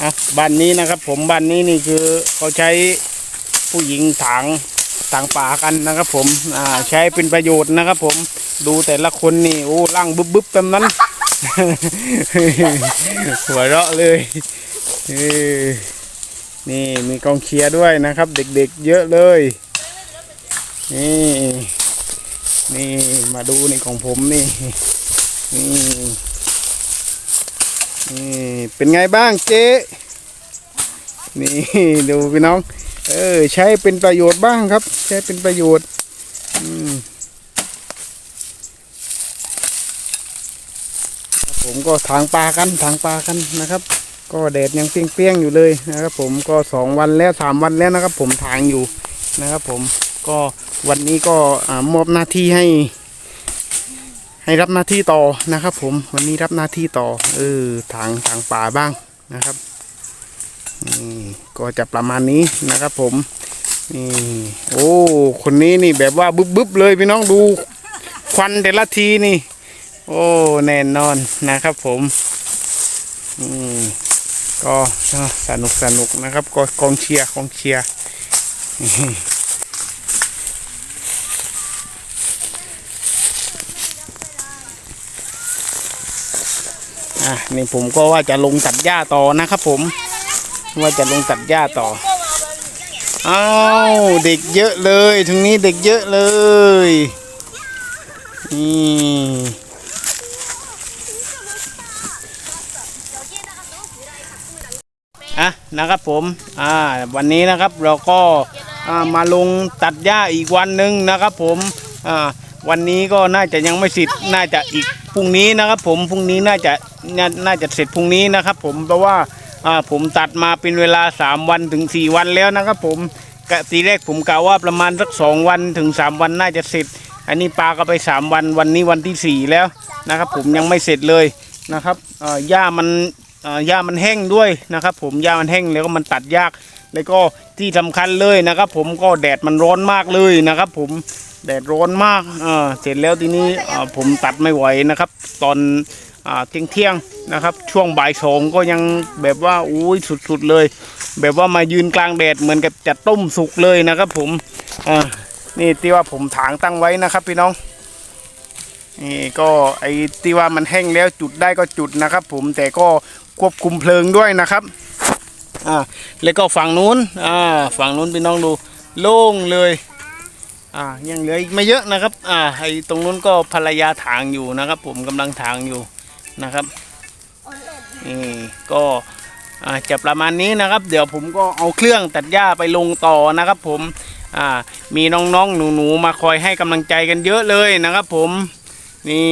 อะบ้านนี้นะครับ ผมบ้านนี้นี่คือเขาใช้ผู้หญิงถางถางป่ากันนะครับ ผมอ่าใช้เป็นประโยชน์นะครับ ผมดูแต่ละคนนี่โอ้ร่างบึบบึบๆเต็มนั้น หัวเราะเลยนี่มีกองเชียร์ด้วยนะครับ เด็กๆเยอะเลยนี่นี่มาดูในของผมนี่นี่ นี่เป็นไงบ้างเจ๊นี่ดูพี่น้อง เออใช้เป็นประโยชน์บ้างครับ ใช้เป็นประโยชน์ผมก็ทางปลากันทางปลากันนะครับ ก็แดดยังเปี้ยงๆอยู่เลยนะครับ ผมก็สองวันแล้วสามวันแล้วนะครับ ผมทางอยู่นะครับ ผมก็วันนี้ก็อมอบหน้าที่ให้ ให้รับหน้าที่ต่อนะครับ ผมวันนี้รับหน้าที่ต่อเออทางทางป่าบ้างนะครับนี่ก็จะประมาณนี้นะครับ ผมนี่โอ้คนนี้นี่แบบว่าบึบบึบเลยพี่น้องดูควันแต่ละทีนี่ โอ้แน่นอนนะครับ ผมอืมก็สนุกสนุกนะครับก็กองเชียร์กองเชียร์ อะนี่ผมก็ว่าจะลงตัดหญ้าต่อนะครับผม ว่าจะลงตัดหญ้าต่ออ้าวเด็กเยอะเลยทางนี้เด็กเยอะเลยนี่อะนะครับผมอ่าวันนี้นะครับเราก็มาลงตัดหญ้าอีกวันหนึ่งนะครับผมอ่าวันนี้ก็น่าจะยังไม่เสร็จน่าจะอีก พรุ่งนี้นะครับ ผมพรุ่งนี้น่าจะน่าน่าจะเสร็จพรุ่งนี้นะครับ ผมเพราะว่าอ่าผมตัดมาเป็นเวลา 3 วันถึง 4 วันแล้วนะครับ ผมกะทีแรกผมกะว่าประมาณสักสองวันถึง 3 วันน่าจะเสร็จ อันนี้ปลาก็ไป 3 วันวันนี้วันที่ 4 แล้วนะครับ ผมยังไม่เสร็จเลยนะครับอ่าหญ้ามันอ่าหญ้ามันแห้งด้วยนะครับ ผมหญ้ามันแห้งแล้วก็มันตัดยาก แล้วก็ที่สำคัญเลยนะครับ ผมก็แดดมันร้อนมากเลยนะครับ ผม แดดร้อนมากอ่าเสร็จแล้วทีนี้ผมตัดไม่ไหวนะครับ ตอนเที่ยงเที่ยงๆนะครับ ช่วงบ่ายสองก็ยังแบบว่าอุ้ยสุดๆเลย แบบว่ามายืนกลางแดดเหมือนกับจะต้มสุกเลยนะครับ ผมนี่ที่ว่าผมถางตั้งไว้นะครับพี่น้องนี่ก็ไอ้ที่ว่ามันแห้งแล้วจุดได้ก็จุดนะครับ ผมแต่ก็ควบคุมเพลิงด้วยนะครับอ่าแล้วก็ฝั่งนู้นอ่าฝั่งนู้นพี่น้องดูโล่งเลย อ่ายังเหลืออีกไม่เยอะนะครับ อ่าไอ้ตรงนู้นก็ภรรยาถางอยู่นะครับ ผมกำลังถางอยู่นะครับนี่ก็อ่าจะประมาณนี้นะครับ เดี๋ยวผมก็เอาเครื่องตัดหญ้าไปลงต่อนะครับ ผมอ่ามีน้องๆหนูๆมาคอยให้กำลังใจกันเยอะเลยนะครับ ผมนี่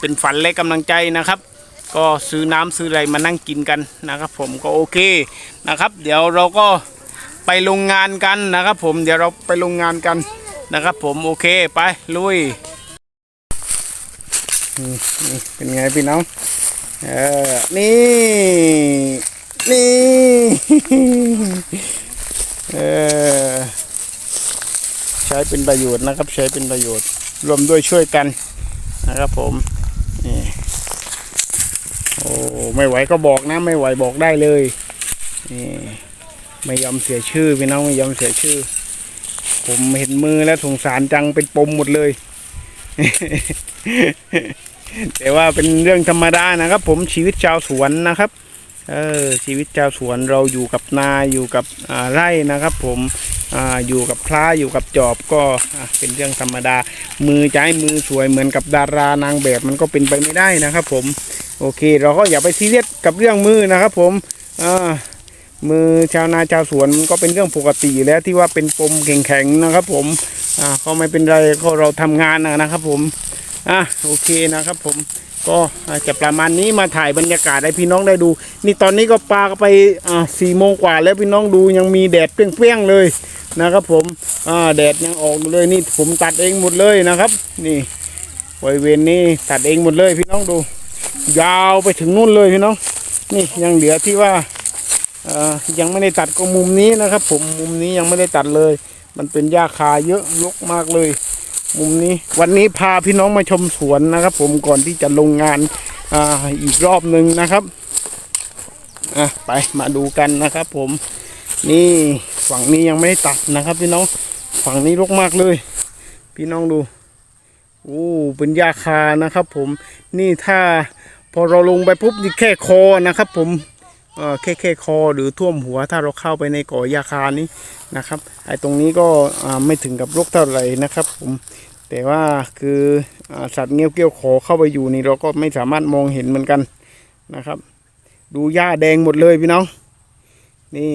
เป็นฝันและกำลังใจนะครับ ก็ซื้อน้ำซื้ออะไรมานั่งกินกันนะครับ ผมก็โอเคนะครับ เดี๋ยวเราก็ไปโรงงานกันนะครับ ผมเดี๋ยวเราไปโรงงานกัน นะครับผมโอเคไปลุยนี่เป็นไงพี่น้องเออนี่ นี่เออใช้เป็นประโยชน์นะครับ ใช้เป็นประโยชน์ รวมด้วยช่วยกันนะครับผมนี่โอ้ไม่ไหวก็บอกนะ ไม่ไหวบอกได้เลยนี่ไม่ยอมเสียชื่อพี่น้องไม่ยอมเสียชื่อ ผมเห็นมือแล้วสงสารจังเป็นปมหมดเลย แต่ว่าเป็นเรื่องธรรมดานะครับ ผมชีวิตชาวสวนนะครับเออชีวิตชาวสวนเราอยู่กับนาอยู่กับไร่นะครับ ผมออยู่กับพระอยู่กับจอบก็อะเป็นเรื่องธรรมดา มือใช้มือสวยเหมือนกับดารานางแบบมันก็เป็นไปไม่ได้นะครับ ผม โอเค เราก็อย่าไปซีเรียสกับเรื่องมือนะครับ ผมอ่า มือชาวนาชาวสวนมันก็เป็นเรื่องปกติแล้วที่ว่าเป็นปมแข็งๆนะครับ ผมอ่าก็ไม่เป็นไรก็เราทำงานนะครับ ผมอะโอเคนะครับ ผมก็จะประมาณนี้มาถ่ายบรรยากาศให้พี่น้องได้ดู นี่ตอนนี้ก็ปลาก็ไปอ่าสี่โมงกว่าแล้วพี่น้องดูยังมีแดดเปรี้ยงๆเลยนะครับ ผมอ่าแดดยังออกเลยนี่ผมตัดเองหมดเลยนะครับ นี่บริเวณนี้ตัดเองหมดเลยพี่น้องดู ยาวไปถึงนู่นเลยพี่น้อง นี่ยังเหลือที่ว่า ยังไม่ได้ตัดก็มุมนี้นะครับ ผมมุมนี้ยังไม่ได้ตัดเลย มันเป็นหญ้าคาเยอะรกมากเลย มุมนี้วันนี้พาพี่น้องมาชมสวนนะครับ ผมก่อนที่จะลงงานออีกรอบหนึ่งนะครับอะไปมาดูกันนะครับ ผมนี่ฝั่งนี้ยังไม่ได้ตัดนะครับ พี่น้องฝั่งนี้รกมากเลย พี่น้องดูโอ้เป็นยาคานะครับ ผมนี่ถ้าพอเราลงไปปุ๊บนี่แค่คอนะครับ ผม แค่แค่คอหรือท่วมหัวถ้าเราเข้าไปในก่อยาคานี้นะครับไอ้ตรงนี้ก็ไม่ถึงกับรกเท่าไหร่นะครับผมแต่ว่าคืออสัตว์เงี้ยวเกี้ยวขอเข้าไปอยู่นี่เราก็ไม่สามารถมองเห็นเหมือนกันนะครับ ดูหญ้าแดงหมดเลยพี่น้อง นี่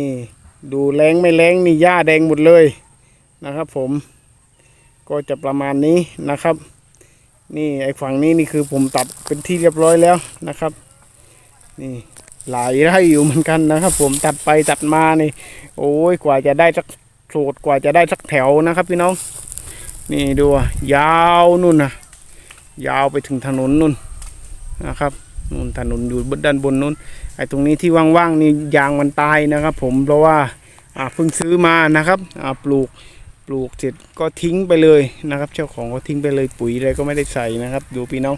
ดูแรงไม่แรงนี่หญ้าแดงหมดเลยนะครับผมก็จะประมาณนี้นะครับ นี่ไอ้ฝั่งนี้นี่คือผมตัดเป็นที่เรียบร้อยแล้วนะครับ นี่ หลายไร่อยู่เหมือนกันนะครับ ผมตัดไปตัดมานี่ โอ้ยกว่าจะได้สักโสดกว่าจะได้สักแถวนะครับ พี่น้อง นี่ดูยาวนู่นนะยาวไปถึงถนนนู่นนะครับนู่นถนนอยู่บนด้านบนนู่นไอ้ตรงนี้ที่ว่างๆนี่ยางมันตายนะครับ ผมเพราะว่าอ่าเพิ่งซื้อมานะครับอ่าปลูกปลูกเสร็จก็ทิ้งไปเลยนะครับ เจ้าของก็ทิ้งไปเลยปุ๋ยอะไรก็ไม่ได้ใส่นะครับ ดูพี่น้อง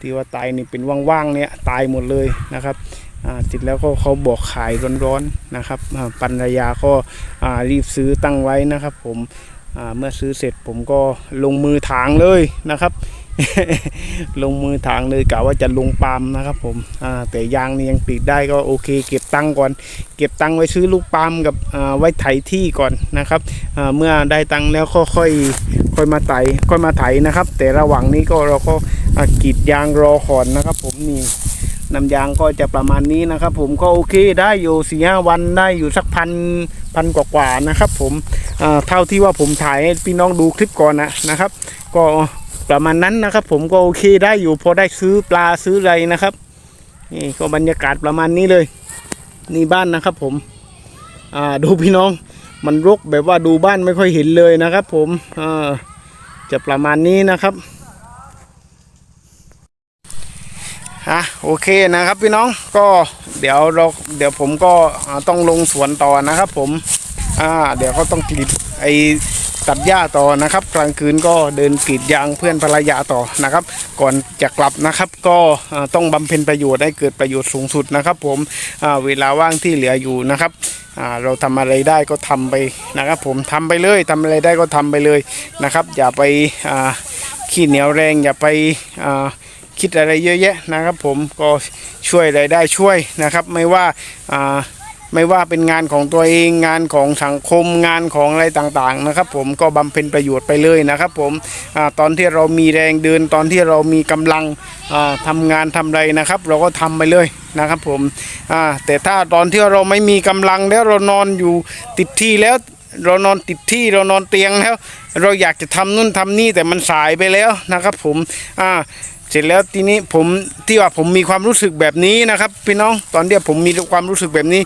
ที่ว่าตายนี่เป็นว่างๆเนี่ยตายหมดเลยนะครับติดแล้วก็เขาบอกขายร้อนๆนะครับปัญญาก็รีบซื้อตั้งไว้นะครับ ผมเมื่อซื้อเสร็จผมก็ลงมือถางเลยนะครับ ลงมือถางเลยกะว่าจะลงปาล์มนะครับ ผมอ่าแต่ยางนี่ยังปิดได้ก็โอเค เก็บตังก่อน เก็บตังไว้ซื้อลูกปาล์มกับอ่าไว้ไถที่ก่อนนะครับอ่าเมื่อได้ตังแล้วก็ค่อยค่อยมาไถค่อยมาไถนะครับ แต่ระหว่างนี้ก็เราก็กรีดยางรอก่อนนะครับ ผมนี่น้ำยางก็จะประมาณนี้นะครับ ผมก็โอเคได้อยู่สี่ห้าวันได้อยู่สักพันพันกว่าๆนะครับ ผมอ่าเท่าที่ว่าผมถ่ายให้พี่น้องดูคลิปก่อนนะนะครับ ก็ ประมาณนั้นนะครับ ผมก็โอเคได้อยู่พอได้ซื้อปลาซื้ออะไรนะครับ นี่ก็บรรยากาศประมาณนี้เลย นี่บ้านนะครับ ผม อ่าดูพี่น้อง มันรกแบบว่าดูบ้านไม่ค่อยเห็นเลยนะครับ ผมอ่าจะประมาณนี้นะครับอะโอเคนะครับพี่น้องก็เดี๋ยวเราเดี๋ยวผมก็ต้องลงสวนต่อนะครับ ผมอ่าเดี๋ยวก็ต้องกรีดไอ ตัดหญ้าต่อนะครับ กลางคืนก็เดินกรีดยางเพื่อนภรรยาต่อนะครับ ก่อนจะกลับนะครับ ก็ต้องบำเพ็ญประโยชน์ให้เกิดประโยชน์สูงสุดนะครับ ผมเวลาว่างที่เหลืออยู่นะครับเราทำอะไรได้ก็ทำไปนะครับ ผมทำไปเลยทำอะไรได้ก็ทำไปเลยนะครับ อย่าไปขี้เหนียวแรง อย่าไปคิดอะไรเยอะแยะนะครับ ผมก็ช่วยอะไรได้ช่วยนะครับ ไม่ว่า ไม่ว่าเป็นงานของตัวเองงานของสังคมงานของอะไรต่างๆนะครับ ผมก็บำเพ็ญประโยชน์ไปเลยนะครับผมอตอนที่เรามีแรงเดินตอนที่เรามีกำลังอ่าทำงานทำอะไรนะครับ เราก็ทำไปเลยนะครับผมแต่ถ้าตอนที่เราไม่มีกำลังแล้วเรานอนอยู่ติดที่แล้วเรานอนติดที่เรานอนเตียงแล้ว เราอยากจะทำนู่นทำนี่แต่มันสายไปแล้วนะครับผมอ่า เสร็จแล้วทีนี้ผมที่ว่าผมมีความรู้สึกแบบนี้นะครับพี่น้องตอนเดียผมมีความรู้สึกแบบนี้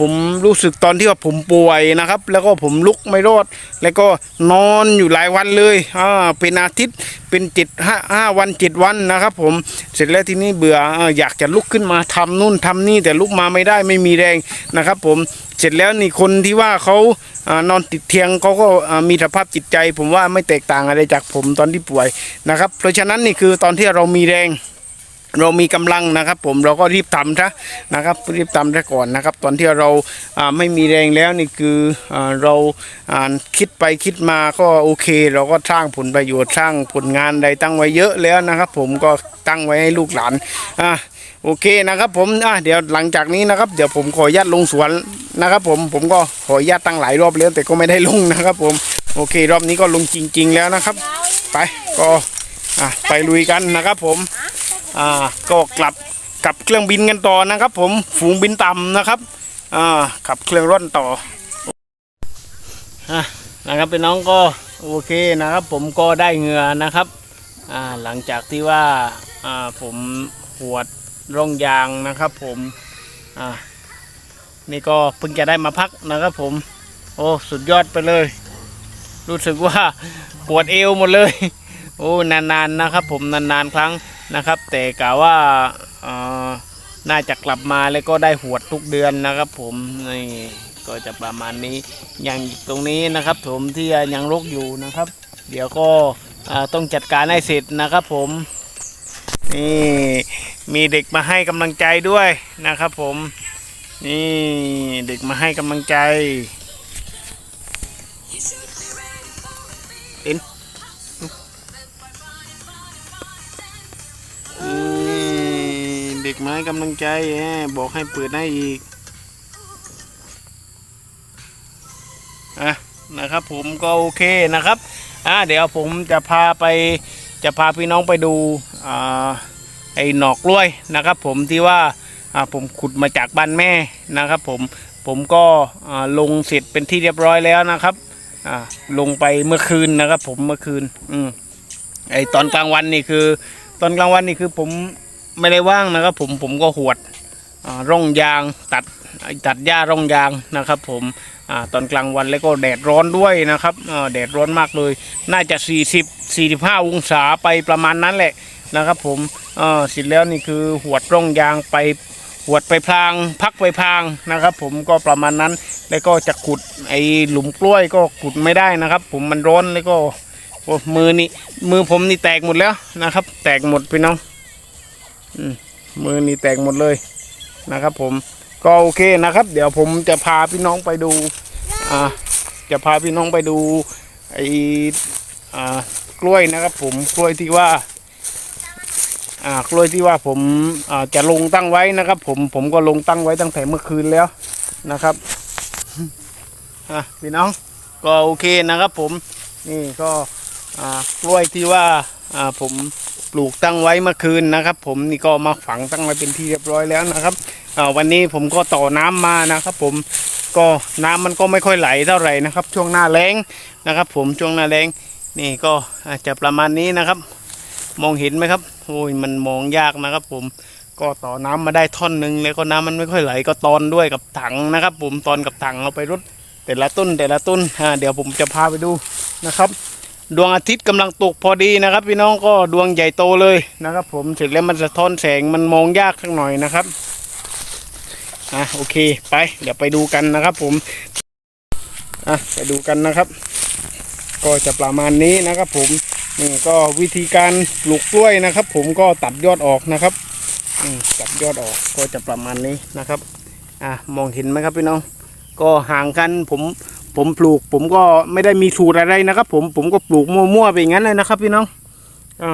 ผมรู้สึกตอนที่ว่าผมป่วยนะครับ แล้วก็ผมลุกไม่รอด แล้วก็นอนอยู่หลายวันเลยอ่าเป็นอาทิตย์เป็นเจ็ดห้าห้าวันเจ็ดวันนะครับ ผมเสร็จแล้วทีนี้เบื่ออยากจะลุกขึ้นมาทำนู่นทำนี่แต่ลุกมาไม่ได้ไม่มีแรงนะครับ ผมเสร็จแล้วนี่คนที่ว่าเขาอนอนติดเตียงเขาก็มีสภาพจิตใจ ผมว่าไม่แตกต่างอะไรจากผมตอนที่ป่วยนะครับ เพราะฉะนั้นนี่คือตอนที่เรามีแรง เรามีกำลังนะครับ ผมเราก็รีบทำซะนะครับรีบทำซะก่อนนะครับ ตอนที่เราไม่มีแรงแล้วนี่คืออเราคิดไปคิดมาก็โอเค เราก็สร้างผลประโยชน์สร้างผลงานใดตั้งไว้เยอะแล้วนะครับ ผมก็ตั้งไว้ให้ลูกหลานอ่าโอเคนะครับผมอะเดี๋ยวหลังจากนี้นะครับ เดี๋ยวผมขอญาตลงสวนนะครับ ผมผมก็ขอญาตตั้งหลายรอบแล้วแต่ก็ไม่ได้ลงนะครับ ผมโอเค รอบนี้ก็ลงจริง ๆ แล้วนะครับ ไปก็อะไปลุยกันนะครับผม อ่าก็กลับกับเครื่องบินกันต่อนะครับ ผมฝูงบินต่ำนะครับอ่าขับเครื่องร่อนต่ออะนะครับเป็นน้องก็โอเคนะครับ ผมก็ได้เหงื่อนะครับอ่าหลังจากที่ว่าอ่าผมหวดร่องยางนะครับ ผมอ่านี่ก็เพิ่งจะได้มาพักนะครับ ผม โอ้สุดยอดไปเลย รู้สึกว่าปวดเอวหมดเลย โอ้นานๆนะครับ ผมนานๆครั้ง นะครับ แต่กะว่าเอ่อน่าจะกลับมาแล้วก็ได้หวดทุกเดือนนะครับ ผมนี่ก็จะประมาณนี้อย่างตรงนี้นะครับผมที่ยังรกอยู่นะครับ เดี๋ยวก็ต้องจัดการให้เสร็จนะครับผมนี่มีเด็กมาให้กำลังใจด้วยนะครับ ผมนี่เด็กมาให้กำลังใจเอ็น เด็กมาให้กำลังใจแบอกให้เปิดให้อีกอะนะครับ ผมก็โอเคนะครับอะเดี๋ยวผมจะพาไปจะพาพี่น้องไปดูอ่าไอ้หนอกกล้วยนะครับ ผมที่ว่าอ่าผมขุดมาจากบ้านแม่นะครับ ผมผมก็อ่าลงเสร็จเป็นที่เรียบร้อยแล้วนะครับอ่าลงไปเมื่อคืนนะครับ ผมเมื่อคืน อืมไอตอนกลางวันนี่คือ ตอนกลางวันนี่คือผม ไม่ได้ว่างนะครับ ผมผมก็หวดร่องยางตัดตัดหญ้าร่องยางนะครับ ผมอตอนกลางวันแล้วก็แดดร้อนด้วยนะครับแดดร้อนมากเลย น่าจะ 40 45 องศาไปประมาณนั้นแหละนะครับผมเสร็จแล้วนี่คือหวดร่องยางไปหวดไปพลาง พักไปพลางนะครับ ผมก็ประมาณนั้นแล้วก็จะขุดไอ้หลุมกล้วยก็ขุดไม่ได้นะครับ ผมมันร้อนแล้วก็มือนี่มือผมนี่แตกหมดแล้วนะครับ แตกหมดพี่น้อง มือนี่แตกหมดเลยนะครับ ผมก็โอเคนะครับ เดี๋ยวผมจะพาพี่น้องไปดูอ่าจะพาพี่น้องไปดูไอ้อ่ากล้วยนะครับ ผมกล้วยที่ว่าอ่ากล้วยที่ว่าผมอ่าจะลงตั้งไว้นะครับ ผมผมก็ลงตั้งไว้ตั้งแต่เมื่อคืนแล้วนะครับอะพี่น้องก็โอเคนะครับ ผมนี่ก็อ่ากล้วยที่ว่าอ่าผม ปลูกตั้งไว้เมื่อคืนนะครับ ผมนี่ก็มาฝังตั้งไว้เป็นที่เรียบร้อยแล้วนะครับวันนี้ผมก็ต่อน้ำมานะครับ ผมก็น้ำมันก็ไม่ค่อยไหลเท่าไหร่นะครับ ช่วงหน้าแล้งนะครับ ผมช่วงหน้าแล้งนี่ก็อาจจะประมาณนี้นะครับ มองเห็นไหมครับโอ้ยมันมองยากนะครับ ผมก็ต่อน้ำมาได้ท่อนหนึ่งแล้วก็น้ำมันไม่ค่อยไหลก็ตอนด้วยกับถังนะครับ ผมตอนกับถังเอาไปรดแต่ละต้นแต่ละต้นเดี๋ยวผมจะพาไปดูนะครับ ดวงอาทิตย์กำลังตกพอดีนะครับ พี่น้องก็ดวงใหญ่โตเลยนะครับ ผมเสร็จแล้วมันสะท้อนแสงมันมองยากสักหน่อยนะครับอะโอเคไป เดี๋ยวไปดูกันนะครับ ผมอะไปดูกันนะครับ ก็จะประมาณนี้นะครับ ผมนี่ก็วิธีการปลูกกล้วยนะครับ ผมก็ตัดยอดออกนะครับตัดยอดออกก็จะประมาณนี้นะครับ อะมองเห็นไหมครับพี่น้อง ก็ห่างกันผม ผมปลูก ผมก็ไม่ได้มีสูตรอะไรนะครับ ผมผมก็ปลูกมั่วๆไปอย่างนั้นเลยนะครับ พี่น้องอ่า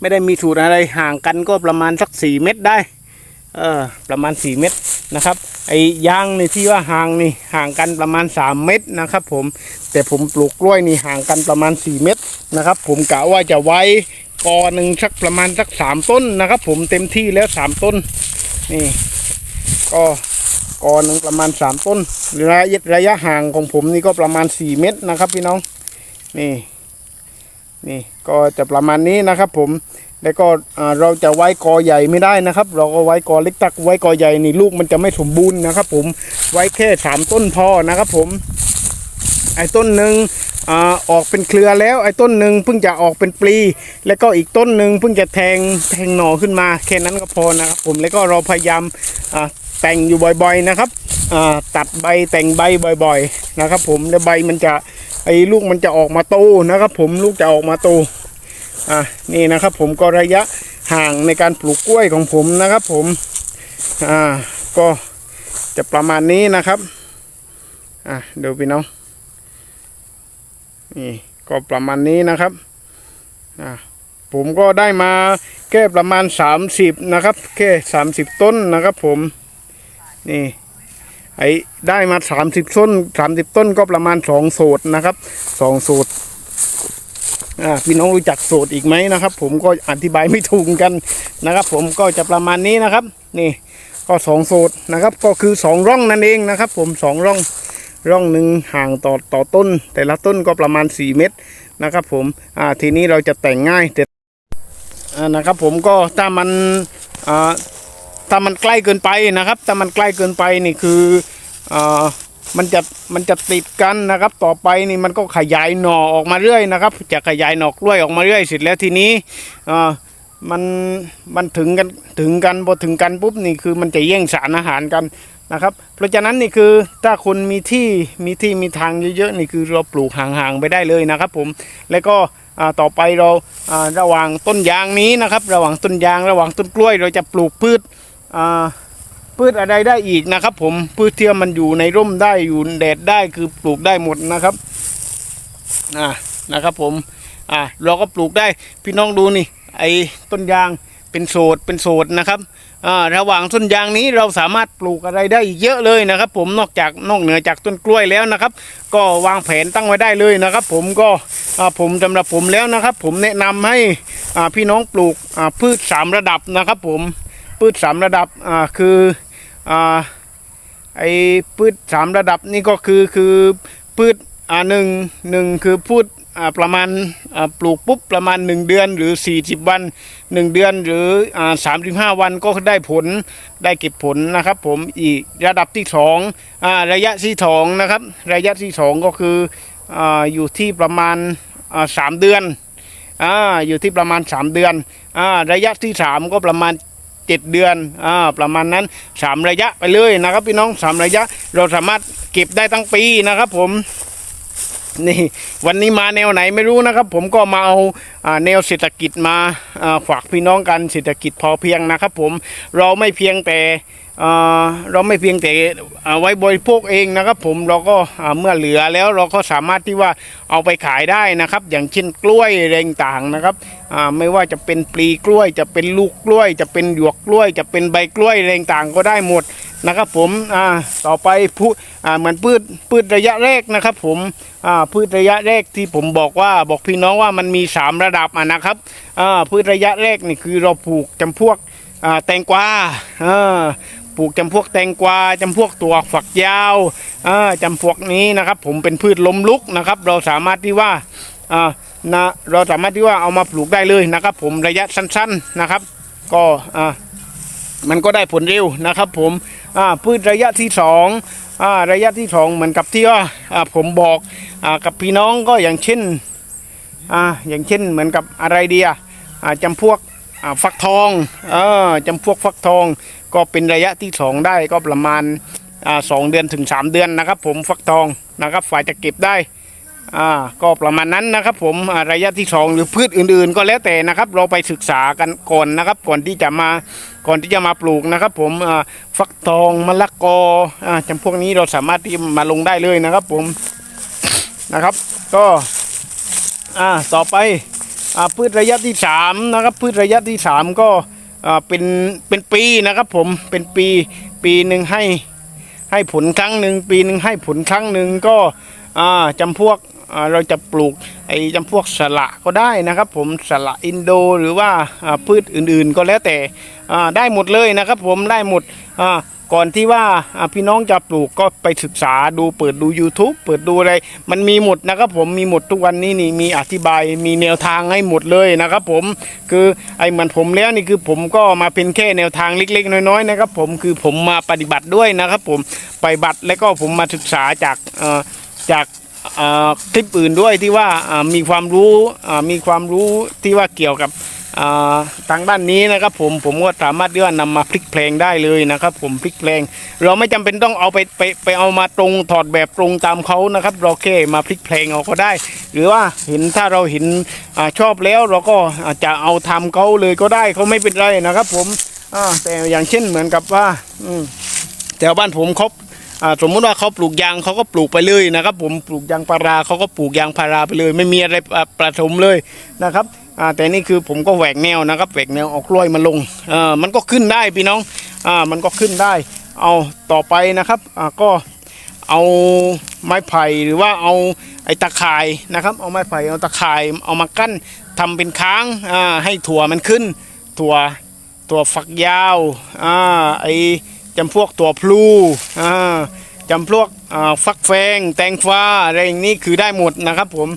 ไม่ได้มีสูตรอะไรห่างกันก็ประมาณสักสี่เมตรได้ เออประมาณสี่เมตรนะครับ ไอ้ยางในที่ว่าห่างนี่ห่างกันประมาณสามเมตรนะครับ ผมแต่ผมปลูกกล้วยนี่ห่างกันประมาณ4เมตรนะครับ ผมกะว่าจะไว้กอหนึ่งสักประมาณสักสามต้นนะครับ ผมเต็มที่แล้วสามต้นนี่ก็ กอหนึ่งประมาณสามต้นระยะระยะห่างของผมนี่ก็ประมาณ4เมตรนะครับ พี่น้องนี่นี่ก็จะประมาณนี้นะครับ ผมแล้วก็เราจะไว้กอใหญ่ไม่ได้นะครับ เราก็ไว้กอเล็กตักไว้กอใหญ่นี่ลูกมันจะไม่สมบูรณ์นะครับ ผมไว้แค่สามต้นพอนะครับ ผมไอ้ต้นหนึ่งอออกเป็นเครือแล้วไอ้ต้นหนึ่งเพิ่งจะออกเป็นปลี แล้วก็อีกต้นหนึ่งเพิ่งจะแทงแทงหน่อขึ้นมาแค่นั้นก็พอนะครับผมแล้วก็เราพยายามอ แต่งอยู่บ่อยๆนะครับอ่าตัดใบแต่งใบบ่อยๆนะครับ ผมแล้วใบมันจะไอ้ลูกมันจะออกมาโตนะครับ ผมลูกจะออกมาโตอ่านี่นะครับ ผมก็ระยะห่างในการปลูกกล้วยของผมนะครับ ผมอ่าก็จะประมาณนี้นะครับอ่าดูพี่น้องนี่ก็ประมาณนี้นะครับอ่าผมก็ได้มาแค่ประมาณ 30 นะครับ แค่ 30 ต้นนะครับผม นี่ไอ้ได้มา30ต้น30ต้นก็ประมาณ2โสดนะครับ2โสดอ่าพี่น้องรู้จักโสดอีกไหมนะครับ ผมก็อธิบายไม่ถูกกันนะครับ ผมก็จะประมาณนี้นะครับ นี่ก็สองโสดนะครับ ก็คือสองร่องนั่นเองนะครับ ผมสองร่องร่องหนึ่งห่างต่อต่อต้น แต่ละต้นก็ประมาณ 4 เมตรนะครับ ผมอ่าทีนี้เราจะแต่งง่ายแต่นะครับ ผมก็ถ้ามันอ่า ถ้ามันใกล้เกินไปนะครับถ้ามันใกล้เกินไปนี่คืออมันจะมันจะติดกันนะครับ ต่อไปนี่มันก็ขยายหน่อออกมาเรื่อยนะครับ จะขยายหน่อกล้วยออกมาเรื่อยเสร็จแล้วทีนี้มันมันถึงกันถึงกันพอถึงกันปุ๊บนี่คือมันจะแย่งสารอาหารกันนะครับ เพราะฉะนั้นนี่คือถ้าคนมีที่มีที่มีทางเยอะๆนี่คือเราปลูกห่างๆไปได้เลยนะครับ ผมแล้วก็ต่อไปเราระหว่างต้นยางนี้นะครับ ระหว่างต้นยางระหว่างต้นกล้วยเราจะปลูกพืช พืชอะไรได้อีกนะครับ ผมพืชเที่มันอยู่ในร่มได้อยู่แดดได้คือปลูกได้หมดนะครับอ่านะครับ ผม อ่าเราก็ปลูกได้พี่น้องดูนี่ ไอ้ต้นยางเป็นโสดเป็นโสดนะครับอ่าระหว่างต้นยางนี้เราสามารถปลูกอะไรได้อีกเยอะเลยนะครับ ผมนอกจากนอกเหนือจากต้นกล้วยแล้วนะครับ ก็วางแผนตั้งไว้ได้เลยนะครับ ผมก็อ่าผมสำหรับผมแล้วนะครับ ผมแนะนำให้อ่าพี่น้องปลูกอ่าพืชสามระดับนะครับ ผม พืชสามระดับอ่าคืออ่าไอ้พืชสามระดับนี่ก็คือคือพืชอ่าหนึ่งหนึ่งคือพืชอ่าประมาณอ่าปลูกปุ๊บประมาณ 1 เดือนหรือ 40 วัน 1 เดือนหรืออ่าสามสิบห้าวันก็ได้ผลได้เก็บผลนะครับ ผมอีกระดับที่สองอ่าระยะที่สองนะครับ ระยะที่สองก็คืออ่าอยู่ที่ประมาณอ่าสามเดือนอ่าอยู่ที่ประมาณ 3 เดือนอ่าระยะที่สามก็ประมาณ 7 เดือนอ่าประมาณนั้น 3 ระยะไปเลยนะครับ พี่น้องสามระยะเราสามารถเก็บได้ทั้งปีนะครับผมนี่วันนี้มาแนวไหนไม่รู้นะครับ ผมก็มาเอาแนวเศรษฐกิจมาฝากพี่น้องกันเศรษฐกิจพอเพียงนะครับผมเราไม่เพียงแต่เราไม่เพียงแต่ไว้บริโภคเองนะครับผมเราก็เมื่อเหลือแล้วเราก็สามารถที่ว่าเอาไปขายได้นะครับ อย่างเช่นกล้วยแรงต่างนะครับไม่ว่าจะเป็นปลีกล้วย จะเป็นลูกกล้วย จะเป็นหยวกกล้วย จะเป็นใบกล้วยแรงต่างก็ได้หมดนะครับผมต่อไปพูอ่าเหมือนพืชพืชระยะแรกนะครับผมพืชระยะแรกที่ผมบอกว่าบอกพี่น้องว่ามันมีสามระดับอะนะครับพืชระยะแรกนี่คือเราปลูกจำพวกแตงกวาปลูกจำพวกแตงกวาจำพวกตัวฝักยาวอ่าจำพวกนี้นะครับ ผมเป็นพืชล้มลุกนะครับ เราสามารถที่ว่านะเราสามารถที่ว่าเอามาปลูกได้เลยนะครับ ผมระยะสั้นๆนะครับ ก็มันก็ได้ผลเร็วนะครับ ผมพืชระยะที่สองอ่าระยะที่สองเหมือนกับที่ว่าผมบอกอกับพี่น้องก็อย่างเช่น อ่าอย่างเช่นเหมือนกับอะไรเดียอ่าจำพวกอ่าฟักทองเออจำพวกฟักทอง ก็เป็นระยะที่สองได้ก็ประมาณอ่าสองเดือนถึงสามเดือนนะครับผมฟักทองนะครับฝ่ายจะเก็บได้อ่าก็ประมาณนั้นนะครับผมระยะที่สองหรือพืชอื่นๆ ก็แล้วแต่นะครับ เราไปศึกษากันก่อนนะครับ ก่อนที่จะมาก่อนที่จะมาปลูกนะครับ ผมฟักทองมะละกออ่าจำพวกนี้เราสามารถที่มาลงได้เลยนะครับ ผมนะครับ ก็ อ่าต่อไปอ่าพืชระยะที่สามนะครับพืชระยะที่สามก็อ่าเป็นเป็นปีนะครับผมเป็นปีปีหนึ่งให้ให้ผลครั้งหนึ่งปีหนึ่งให้ผลครั้งหนึ่งก็อ่าจำพวกอ่าเราจะปลูกไอ้จำพวกสละก็ได้นะครับผมสละอินโดหรือว่าอ่าพืชอื่นๆ ก็แล้วแต่อ่าได้หมดเลยนะครับผมได้หมดอ่า ก่อนที่ว่าพี่น้องจะปลูกก็ไปศึกษาดูเปิดดู YouTube เปิดดูอะไร มันมีหมดนะครับผมมีหมดทุกวันนี้นี่มีอธิบายมีแนวทางให้หมดเลยนะครับผมคือไอ้เหมือนผมแล้วนี่คือผมก็มาเป็นแค่แนวทางเล็ก ๆ น้อยๆนะครับผมคือผมมาปฏิบัติด้วยนะครับผมไปบัตรแล้วก็ผมมาศึกษาจากจากเอ่อคลิปอื่นด้วยที่ว่ามีความรู้มีความรู้ที่ว่าเกี่ยวกับ ทางด้านนี้นะครับผมผมก็สามารถที่ว่านำมาพลิกเพลงได้เลยนะครับ ผมพลิกเพลง เราไม่จำเป็นต้องเอาไปไปไปเอามาตรงถอดแบบตรงตามเขานะครับ เราแค่มาพลิกเพลงเอาก็ได้ หรือว่าเห็นถ้าเราเห็นอชอบแล้วเราก็อาจจะเอาทำเขาเลยก็ได้เขาไม่เป็นไรนะครับ ผมแต่อย่างเช่นเหมือนกับว่าอแถวบ้านผมเขาสมมุติว่าเขาปลูกยางเขาก็ปลูกไปเลยนะครับ ผมปลูกยางพาราเขาก็ปลูกยางพาราไปเลย ไม่มีอะไรประถมเลยนะครับ อ่าแต่นี่คือผมก็แหวกแนวนะครับแหวกแนวเอากล้วยมาลงอ่ามันก็ขึ้นได้พี่น้องอ่ามันก็ขึ้นได้เอาต่อไปนะครับอ่าก็เอาไม้ไผ่หรือว่าเอาไอ้ตะข่ายนะครับ เอาไม้ไผ่เอาตะข่ายเอามากั้นทำเป็นค้างอ่าให้ถั่วมันขึ้น ถั่วถั่วฝักยาวอ่าไอ้จำพวกถั่วพลูอ่าจำพวกอ่าฟักแฟง แตงฟ้าอะไรอย่างนี้คือได้หมดนะครับผม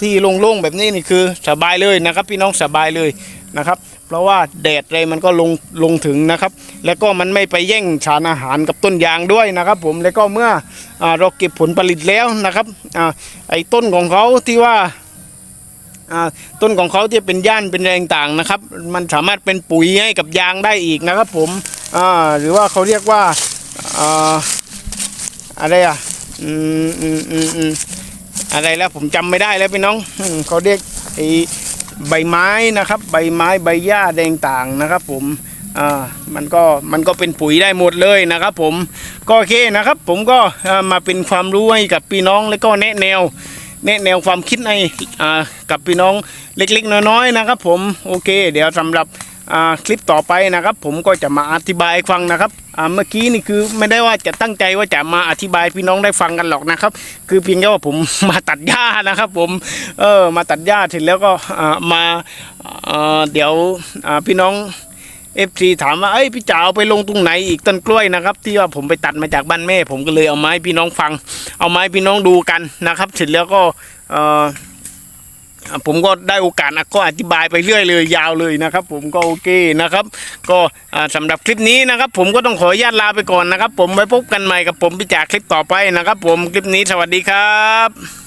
ที่โล่งๆแบบนี้นี่คือสบายเลยนะครับ พี่น้องสบายเลยนะครับ เพราะว่าแดดอะไรมันก็ลงลงถึงนะครับ แล้วก็มันไม่ไปแย่งสารอาหารกับต้นยางด้วยนะครับ ผมแล้วก็เมื่ออเราเก็บผลผลิตแล้วนะครับอไอ้ต้นของเขาที่ว่าต้นของเขาที่เป็นย่านเป็นแรงต่างนะครับ มันสามารถเป็นปุ๋ยให้กับยางได้อีกนะครับ ผมหรือว่าเขาเรียกว่าอ่าอะไรอะอืมอืมอืมอืม อะไรแล้วผมจำไม่ได้แล้วพี่น้องเขาเรียกไอ้ใบไม้นะครับ ใบไม้ใบหญ้าแดงต่างนะครับ ผมอ่ามันก็มันก็เป็นปุ๋ยได้หมดเลยนะครับ ผมก็โอเคนะครับ ผมก็มาเป็นความรู้ให้กับพี่น้องแล้วก็แนะแนวแนะแนวความคิดในอ่ากับพี่น้องเล็กๆ น้อยๆนะครับ ผมโอเค เดี๋ยวสำหรับ คลิปต่อไปนะครับ ผมก็จะมาอธิบายฟังนะครับเมื่อกี้นี่คือไม่ได้ว่าจะตั้งใจว่าจะมาอธิบายพี่น้องได้ฟังกันหรอกนะครับ คือเพียงแค่ว่าผมมาตัดหญ้านะครับ ผมเออมาตัดหญ้าเสร็จแล้วก็อ่ามาเเดี๋ยวพี่น้องเอฟซีถามว่าเอ้ยพี่จ๋าเอาไปลงตรงไหนอีกต้นกล้วยนะครับ ที่ว่าผมไปตัดมาจากบ้านแม่ ผมก็เลยเอาไม้พี่น้องฟัง เอาไม้พี่น้องดูกันนะครับ เสร็จแล้วก็เออ ผมก็ได้โอกาสก็อธิบายไปเรื่อยเลยยาวเลยนะครับ ผมก็โอเคนะครับ ก็สำสำหรับคลิปนี้นะครับ ผมก็ต้องขออนุญาตลาไปก่อนนะครับ ผมไว้พบกันใหม่กับผมพิจากคลิปต่อไปนะครับ ผมคลิปนี้สวัสดีครับ